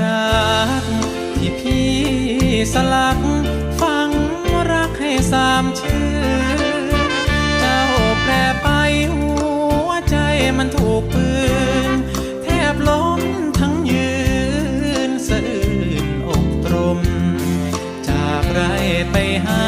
รักที่พี่สลักฟังรักให้สามชื่อ เจ้าแปรไปหัวใจมันถูกปืน แทบล้มทั้งยืนสื่นอกตรม จากไรไปหา